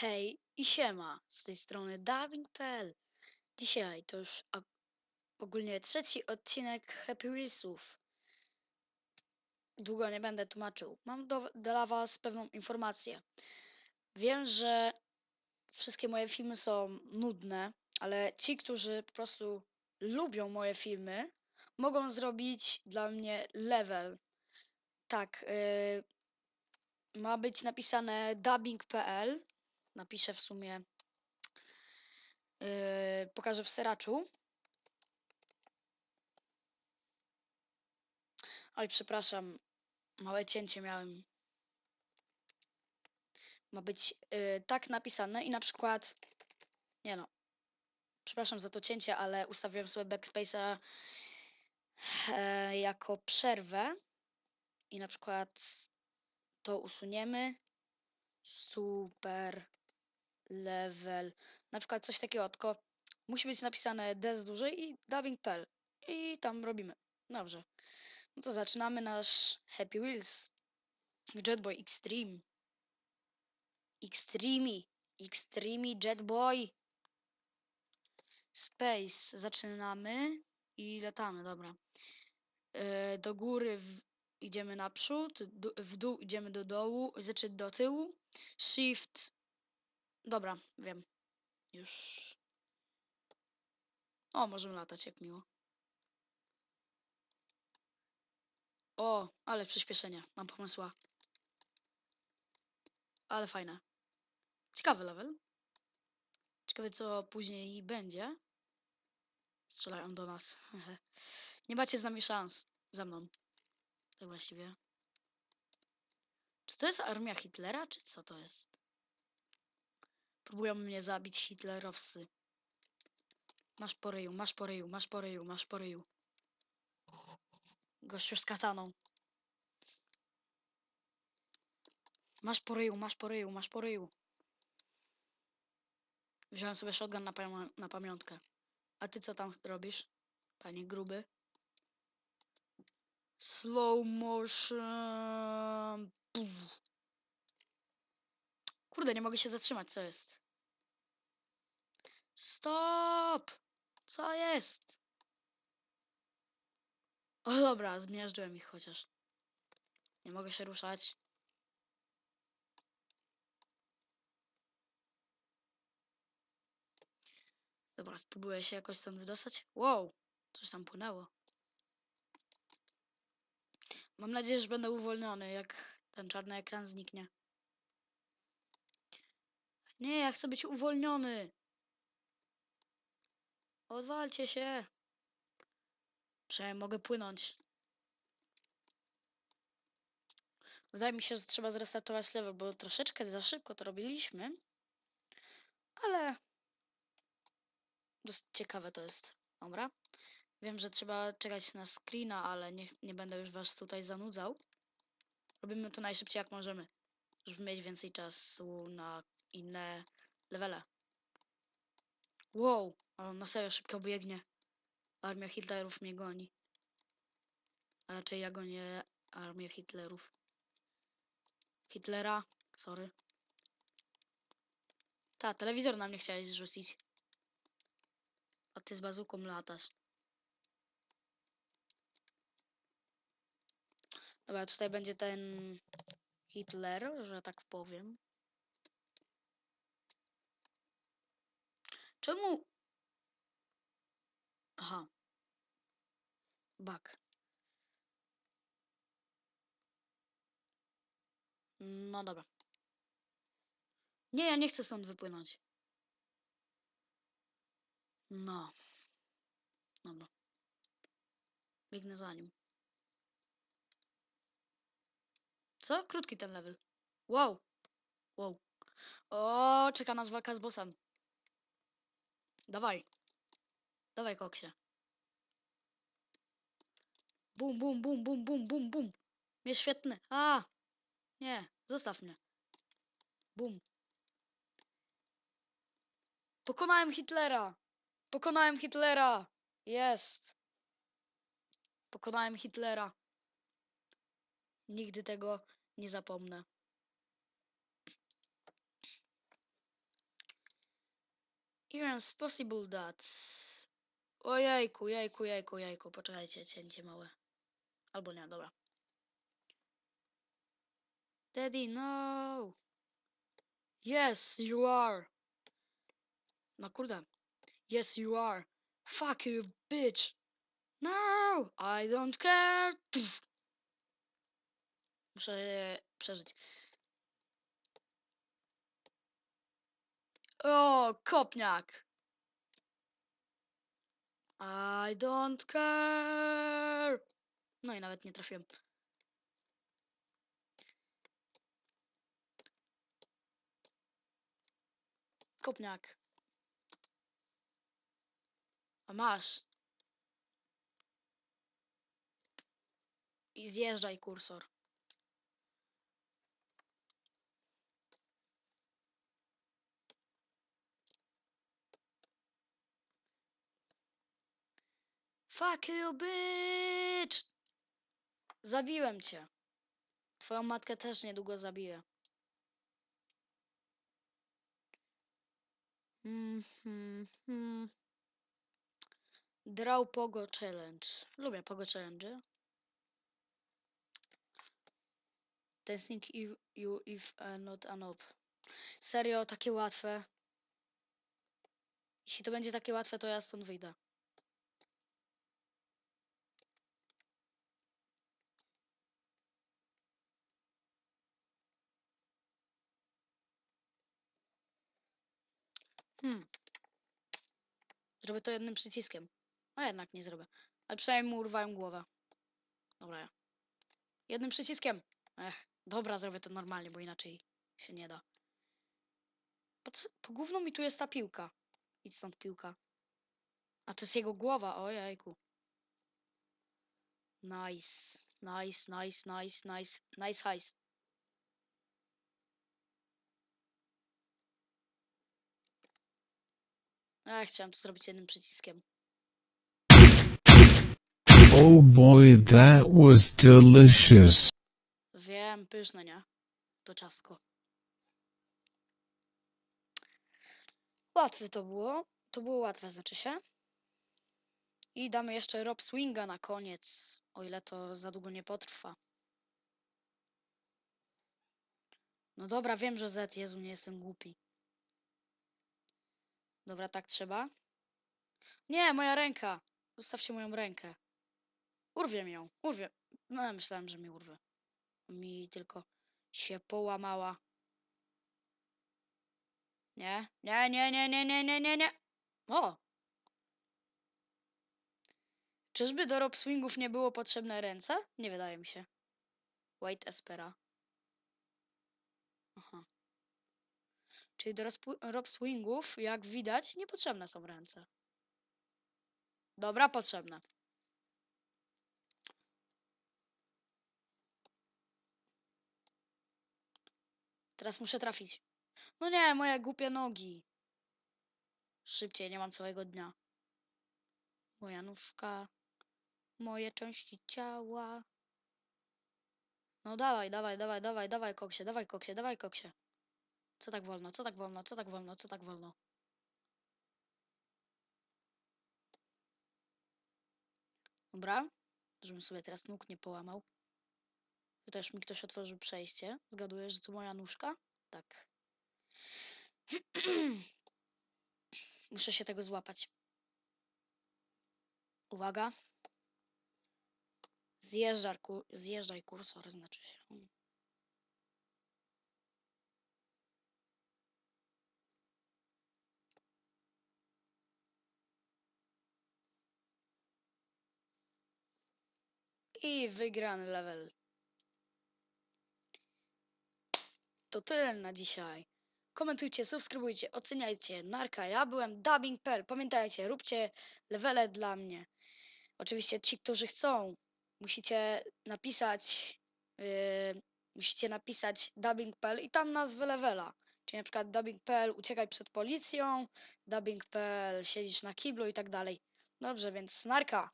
Hej i siema, z tej strony Dawid.pl. Dzisiaj to już ogólnie trzeci odcinek Happy Wheelsów. Długo nie będę tłumaczył. Mam do, dla Was pewną informację. Wiem, że wszystkie moje filmy są nudne, ale ci, którzy po prostu lubią moje filmy, mogą zrobić dla mnie level. Tak, yy, ma być napisane dubbing.pl. Napiszę w sumie Yy, pokażę w seraczu. Oj, przepraszam, małe cięcie miałem. Ma być yy, tak napisane i na przykład, nie no, przepraszam za to cięcie, ale ustawiłem sobie backspace'a e, jako przerwę i na przykład to usuniemy. Super level. Na przykład coś takiego, tylko musi być napisane D z dużej i dubbing.pl i tam robimy. Dobrze. No to zaczynamy nasz Happy Wheels. Jetboy Extreme. Extreme. Extreme Jetboy. Space. Zaczynamy i latamy, dobra. E, do góry w, idziemy naprzód, w dół idziemy do dołu, znaczy do tyłu. Shift. Dobra, wiem. Już. O, możemy latać, jak miło. O, ale przyspieszenie. Mam pomysła. Ale fajne. Ciekawy level. Ciekawe, co później będzie. Strzelają do nas. Nie macie z nami szans. Ze mną. Tak właściwie. Czy to jest armia Hitlera, czy co to jest? Próbują mnie zabić hitlerowscy. Masz po ryju, masz po ryju, masz po ryju, masz po ryju. Gościu z kataną. Masz po ryju, masz po ryju, masz po ryju. Wziąłem sobie shotgun na, na pamiątkę. A ty co tam robisz, panie gruby? Slow motion. Puf. Kurde, nie mogę się zatrzymać, co jest? Stop! Co jest? O dobra, zmiażdżyłem ich chociaż. Nie mogę się ruszać. Dobra, spróbuję się jakoś stąd wydostać. Wow, coś tam płynęło. Mam nadzieję, że będę uwolniony, jak ten czarny ekran zniknie. Nie, ja chcę być uwolniony. Odwalcie się. Przynajmniej mogę płynąć. Wydaje mi się, że trzeba zrestartować level, bo troszeczkę za szybko to robiliśmy. Ale dosyć ciekawe to jest. Dobra. Wiem, że trzeba czekać na screena, ale nie, nie będę już was tutaj zanudzał. Robimy to najszybciej jak możemy, żeby mieć więcej czasu na inne levele. Wow, on na serio szybko biegnie. Armia Hitlerów mnie goni. A raczej ja gonię armię Hitlerów. Hitlera, sorry. Ta, telewizor na mnie chciałeś zrzucić. A ty z bazuką latasz. Dobra, tutaj będzie ten Hitler, że tak powiem. Czemu? Aha. Bak. No dobra. Nie, ja nie chcę stąd wypłynąć. No. Dobra. Biegnę za nim. Co? Krótki ten level. Wow. Wow. O, czeka nas walka z bossem. Dawaj. Dawaj, koksie. Bum, bum, bum, bum, bum, bum, bum. Mnie świetny. A! Nie, zostaw mnie. Bum. Pokonałem Hitlera! Pokonałem Hitlera! Jest! Pokonałem Hitlera. Nigdy tego nie zapomnę. Yes, possible that. Ojejku, jejku, jejku, jejku. Poczekajcie, cięcie małe. Albo nie, dobra. Daddy, no! Yes, you are! No kurde. Yes, you are. Fuck you, bitch! No! I don't care! Muszę przeżyć. O, kopniak! I don't care! No i nawet nie trafiłem. Kopniak. A masz. I zjeżdżaj kursor. Fuck you, bitch! Zabiłem cię. Twoją matkę też niedługo zabiję. Mhm, mhm. Draw Pogo Challenge. Lubię Pogo Challenge. Dancing if you if uh, not an op. Serio, takie łatwe. Jeśli to będzie takie łatwe, to ja stąd wyjdę. Hmm. Zrobię to jednym przyciskiem. A jednak nie zrobię. Ale przynajmniej mu urwałem głowę. Dobra. Jednym przyciskiem. Ech, dobra, zrobię to normalnie, bo inaczej się nie da. Po, co, po gówno mi tu jest ta piłka. Idź stąd piłka. A to jest jego głowa, ojejku. Nice. Nice, nice, nice, nice. Nice hajs. Ja chciałem to zrobić jednym przyciskiem. Oh boy, that was delicious. Wiem, pyszne, nie? To ciastko. Łatwe to było. To było łatwe, znaczy się. I damy jeszcze Rob Swinga na koniec. O ile to za długo nie potrwa. No dobra, wiem, że Z. Jezu, nie jestem głupi. Dobra, tak trzeba. Nie, moja ręka. Zostawcie moją rękę. Urwiem ją. Urwiem. No, ja myślałem, że mi urwę. Mi tylko się połamała. Nie, nie, nie, nie, nie, nie, nie, nie, nie. O! Czyżby do rob swingów nie było potrzebne ręce? Nie wydaje mi się. Wait Espera. Aha. Czyli do rob swingów, jak widać, niepotrzebne są ręce. Dobra, potrzebne. Teraz muszę trafić. No nie, moje głupie nogi. Szybciej, nie mam całego dnia. Moja nóżka. Moje części ciała. No dawaj, dawaj, dawaj, dawaj, dawaj koksie, dawaj koksie, dawaj koksie. Co tak wolno, co tak wolno, co tak wolno, co tak wolno. Dobra, żebym sobie teraz nóg nie połamał. Tu też mi ktoś otworzył przejście. Zgaduję, że to moja nóżka? Tak. Muszę się tego złapać. Uwaga. Zjeżdżaj, ku, zjeżdżaj kursor, znaczy się. I wygrany level. To tyle na dzisiaj. Komentujcie, subskrybujcie, oceniajcie. Narka, ja byłem dubbing.pl. Pamiętajcie, róbcie levele dla mnie. Oczywiście ci, którzy chcą, musicie napisać yy, musicie napisać dubbing.pl i tam nazwę levela. Czyli na przykład dubbing.pl uciekaj przed policją, dubbing.pl siedzisz na kiblu i tak dalej. Dobrze, więc narka.